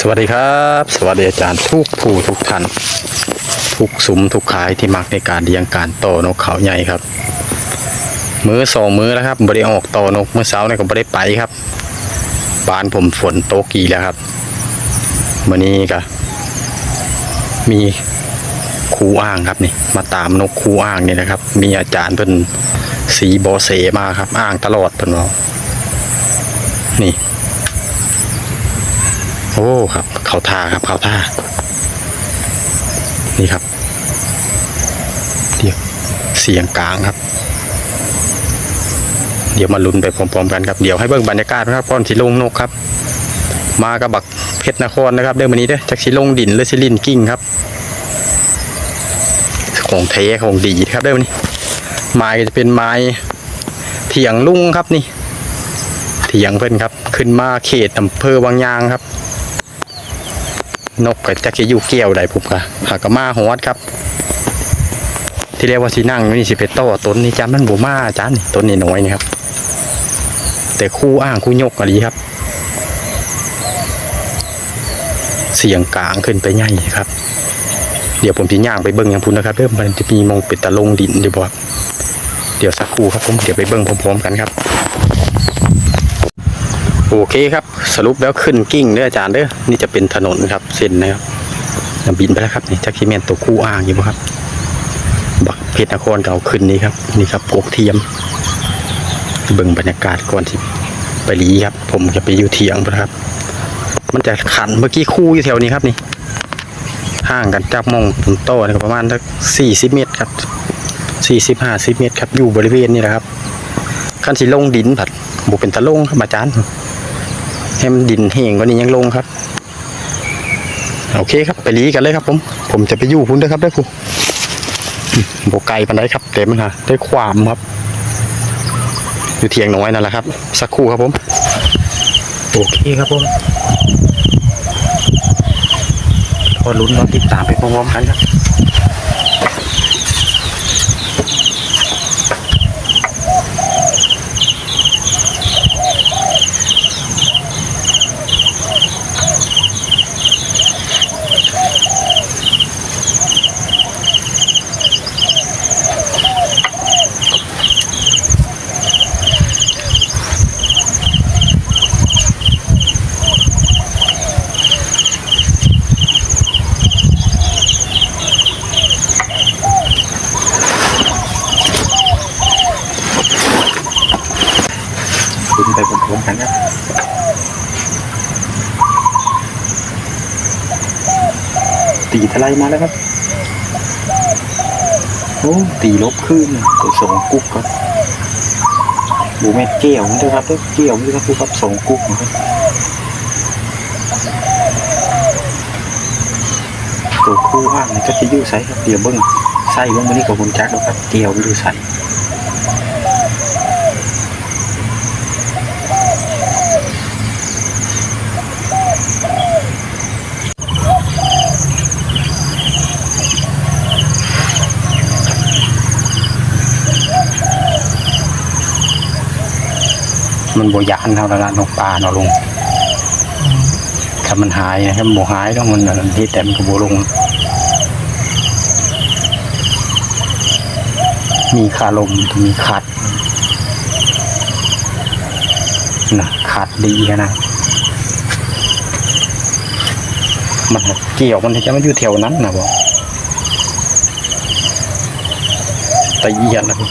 สวัสดีครับ สวัสดีอาจารย์ทุกผู้ทุกท่านทุกสุมทุกขายที่มักในการเลี้ยงการโตนกเขาใหญ่ครับ มือสองมือแล้วครับบริออกโตนกเมื่อเช้าเนี่ยก็บริไปครับบ้านผมฝนโตกี่แล้วครับมื่อนี้ก็มีครูอ้างครับนี่ มาตามนกครูอ้างนี่นะครับ มีอาจารย์เพิ่นสีโบเสมาครับอ้างตลอดเพิ่นบอกนี่ โอ้ครับ เขาท่าครับ เขาท่านี่ครับเดี๋ยวเสียงกลางครับ เดี๋ยวมาลุ้นไปพร้อมๆกันครับเดี๋ยวให้เบิ่งบรรยากาศนะครับก่อนสิลงนกครับ มากับบักเพชรนครนะครับเดินมานี้เด้อจากสิลงดินหรือสิลินกิ้งครับ ของเทของดีครับเดินมานี้ ไม้จะเป็นไม้เถียงลุงครับนี่ เถียงเพิ่อนครับ ขึ้นมาเขตอำเภอบางยางครับ นกก็จักจะอยู่เกี่ยวใดผมค่ะหากมาฮอดครับ ที่เรียกว่าสีนั่งนี่สิเป็นโต้ต้นนี่จำมันบูมาจานต้นนี่น้อยนี่ครับ แต่คู่อ้างคู่ยกอะไรครับ เสียงกลางขึ้นไปใหญ่ครับ เดี๋ยวผมจะย่างไปเบิ้งอย่างพุ่นนะครับเริ่มมันจะมีมองเป็ดตะลงดินอยู่บ่ครับเดี๋ยวสักครู่ครับผมเดี๋ยวไปเบิ้งพร้อมๆกันครับ โอเคครับ สรุปแล้วขึ้นกิ้งเด้ออาจารย์เด้อนี่จะเป็นถนนครับเส้นนะครับบินไปแล้วครับนี่จักรีเมนตัวคู่อ่างอยู่ครับ บักเพชรนครเก่าขึ้นนี้ครับ นี่ครับโกกเทียม เบิ่งบรรยากาศก่อนที่ไปลีครับ ผมจะไปอยู่เทียงพุ่นครับ มันจะขันเมื่อกี้คู่อยู่แถวนี้ครับนี่ห่างกันจากมองผมโตนี่ประมาณสักสี่สิบเมตรครับสี่สิบห้าสิบเมตรครับอยู่บริเวณนี้แหละครับขั้นสิลงดินผัดบุเป็นตะลงครับอาจารย์ ให้มันดินแห้งกว่านี้ยังลงครับ โอเคครับ ไปลีกันเลยครับ ผม ผมจะไปอยู่พุ่นด้อครับได้ครูโบไกลปันไดครับเต็มนะได้ความครับอยู่เทียงน้อยนั่นแหละครับ สักครู่ครับผม โอเคครับผมพอลุ้นรอติดตามไปพร้อมๆกันครับ ไปพร้อมๆกันครับตีทลายมาแล้วครับโอ้ตีลบขึ้นตัวสองกุ๊กครับบูแม่เกี่ยวนี่ครับเกี่ยวนี่ครับครับสองกุ๊กนะครับตัวคู่ว่างนี่ก็จะยู่ใส่ครับเดี๋ยวเบิ้งใส่เบิ้งวันนี้กับคุณจักรแล้วครับเกี่ยวอยู่ใส่ บยานเท่านั้นละนกปลาเนาะลงถ้ามันหายนะถ้ามันหายก็มันอันที่แต่มันก็โบลงมีคาลมมีขัดนะขัดดีนะ มันเกี่ยวมันจะไมันอยู่แถวนั้นนะบอกตะเยียนนะครับ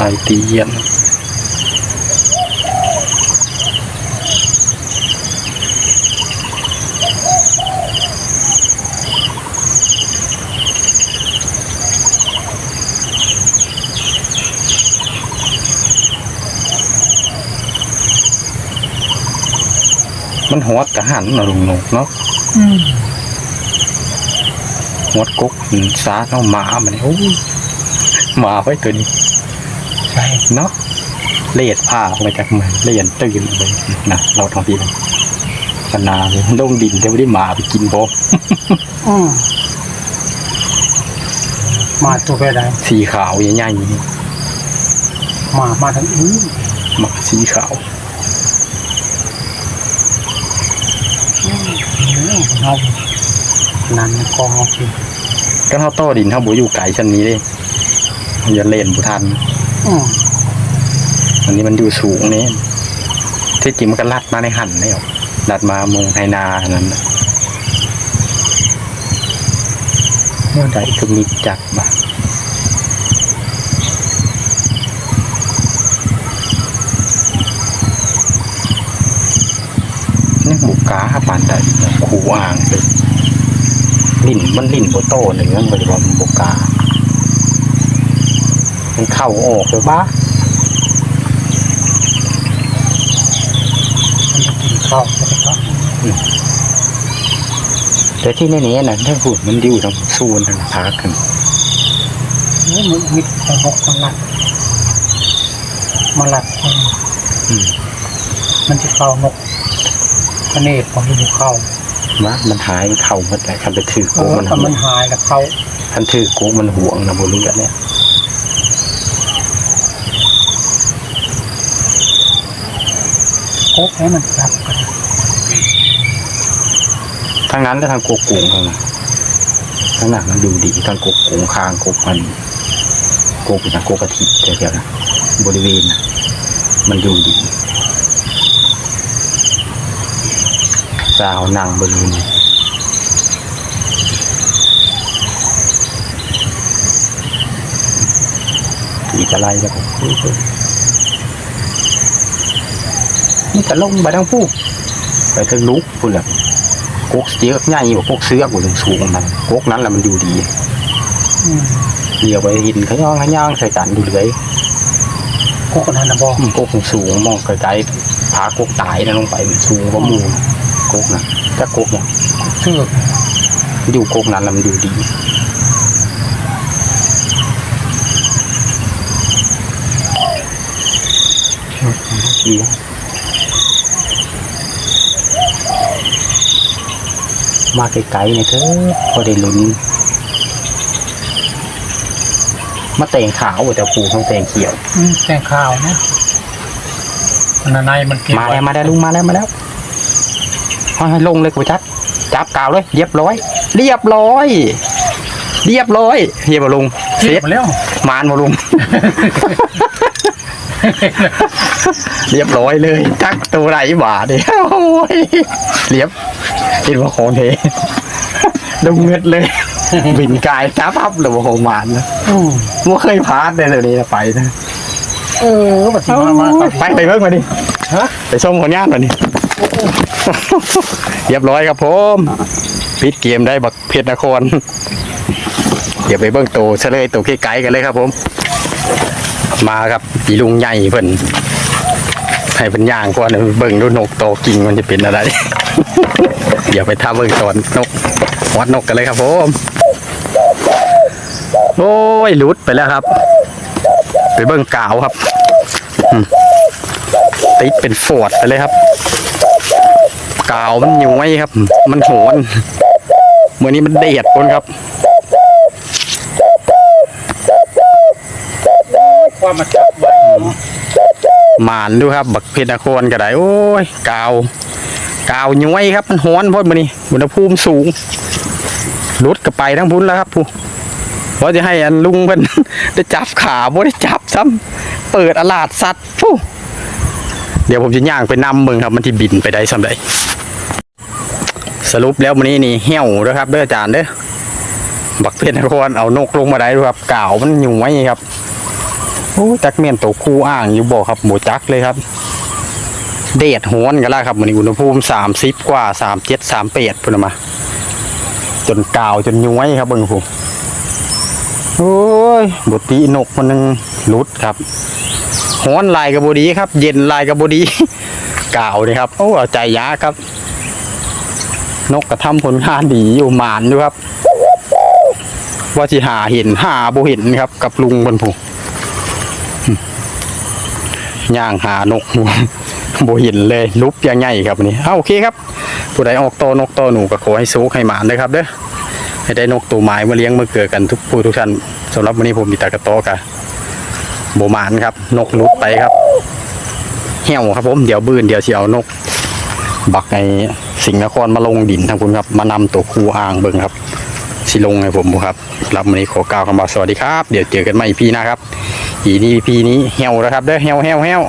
ลายตีเยียน มันหัวกระหันนะลุงนกเนาะอืมหัวกกอืมซาเอาหมามันโอ้ยหมาไว้ตัวนี้ใช่เนาะเลียดผ้าออกมาจากมันเลียนตื่นเลยนะเราทำทีนะขนาดเลยลงดินแต่ไม่ได้หมาไปกินบ่อืมมาตัวไปไหนสีขาวใหญ่ๆนี่มามาทางนี้หมาสีขาว เอานั่นกองเอาสิก็เท่าโต้ดินเท่าบุอยู่ไก่ชั้นนี้เด้มันจะเล่นบุทันอืมอันนี้มันอยู่สูงนี่ที่จริงมันก็ลัดมาในหันแล้วลัดมามงไฮนาอันนั้นน่ะเนี่ยใดก็มีจักบ่านี่บุกกา ปานใดขู่อ่างเลยลิ่นมันลิ่นโบโต้หนึ่งมันบริวารบุกกา มันเข้าออกเลยบ้ามันจะกินข้าวแล้วก็แต่ที่ในนี้นะถ้าพูดมันอยู่ทางซูนทางพาขึ้นนี่มันมิดแต่หกมันหลัดมันหลัดคนอืมมันจะเข้านก กระเนตของที่เข้าว่ามันหายเข่าหมดเลยคันไปถือเอโกอมันถ้ามันหายแล้วเข้าคันถือโกมันห่วงนะบริเวณเนี่ยโคกให้มันจับกันทางนั้นและทางโกกุงทางนั้นทางนั้นมันดูดีทางโกกุงคางโกมันโกกุนะโกกะทิเดียวๆนะบริเวณนะมันดูดี สาวนางบริเวณอีกอะไรแล้วผมนี่จะลงไปทางผู้ไปทางลุกพุ่นแหละกกเสือกใหญ่กว่ากกเสือกอยู่สูงมันกกนั้นแหละมันดูดีอืมเดียวไปหินขย่องขย่างใส่กันดูเลยโคกนั้นนะบอกอืมกกสูงมองไกลๆพากกตายนะลงไปมันสูงกว่าหมู กกนะถ้ากกเนี่ยเชือกอยู่กกนั้นแล้วมันดูดีเดียวมาไกลๆเนี่ยเถอะพอได้ลุ้นมาแต่งขาวแต่ปูต้องแต่งเขียวอืมแกงข้าวนะอันนั้นในมันเก็บมาไว้แล้วมาแล้วลุงมาแล้วมาแล้วเอา ให้ลงเลยกูจับจับกาวเลย เรียบร้อย เรียบร้อย เรียบร้อยเฮียบลุงเสร็เก็จบมาแล้วมานมาลุงเรียบร้อยเลยจักตัวไหนบาทเนี่ยโอ้ยเรียบคิดว่าของเทดงเงือดเลย บินกายจับพับหรือว่าของมานนะอืมไม่เคยพลาดเลยเดี๋ยวนี้นะไปนะเออบัดนี้มามาครับไปไปเบิ่งมาดิฮะไปชมผลงานมาดิ เรียบร้อยครับผมปิดเกมได้บักเพชรนครเดี๋ยวไปเบิ้งโตเฉลยโตไกลๆกันเลยครับผม มาครับอีลุงใหญ่เพิ่นให้เป็นย่างก่อนเบิ่งดูนกโตกิ่งมันจะเป็นอะไร เดี๋ยวไปท่าเบิ่งตอนนกวัดนกกันเลยครับผมโอ้ยหลุดไปแล้วครับ ไปเบิ่งกาวครับติดเป็นฟอดไปเลยครับ กาวมันย้วยครับ มันโหนเมื่อนี้มันเดียดปนครับความมาจับไว้หมานดูครับ บักเพชรนครก็ได้โอ้ยกาวกาวย้วยครับ มันฮ้อนเพราะมันนี่อุณหภูมิสูงรถก็ไปทั้งพุ้นแล้วครับผู้เพราะจะให้อันลุงเพิ่นได้จับขาบ่ได้จับซ้ำเปิดอลาดสัตว์ผู้เดี๋ยวผมจะย่างไปนำมึงครับ มันที่บินไปได้สำใด สรุปแล้ววันนี้นี่เหี่ยวเด้อครับเด้ออาจารย์เด้อบักเพชรนครเอานกลงมาได้ด้วยครับกาวมันย้วยครับโอ้จักเมียนตัวคู่อ่างอยู่บ่ครับหมูจักเลยครับ เดดโหนกันแล้วครับมันนี้อุณหภูมิสามสิบกว่าสามเจ็ดสามเปดพุ่นนมา จนกาวจนย้วยครับเบิ่งผมโอ้ยบตีนกมันนึงหลุดครับฮ้อนลายกระบดีครับ เย็นลายกระบดีกาวนี่ครับ โอ้เอาใจยาครับ นกกระทำผลงานดีอยู่หมานอยู่ครับ ว่าสิหาเห็นหาบ่เห็นครับ กับลุงบนผูย่างหานกหมูโบเห็นเลยลุบยังไงครับวันนี้เอาโอเคครับ ผู้ใดออกโตนกโตหนูก็ขอให้สูกให้หมานเลยครับเด้อให้ได้นกตัวไม้มาเลี้ยงมาเกิดกันทุกผู้ทุกท่านสำหรับวันนี้ผมมีตากระโตกะโบหมานครับ นกลุดไปครับเหี่ยวครับผมเดี๋ยวบืนเดี๋ยวสิเอานก บักไอ้ สิงห์นครมาลงดินทางคุณครับ มานำตัวคูอ่างเบิ่งครับ สิลงให้ผมครับรับวันนี้ขอกล่าวคำว่าสวัสดีครับ เดี๋ยวเจอกันใหม่อีพีหน้าครับอีนี่พีนี้เหี่ยวแล้วครับเด้อเหี่ยวเหี่ยวเหี่ยว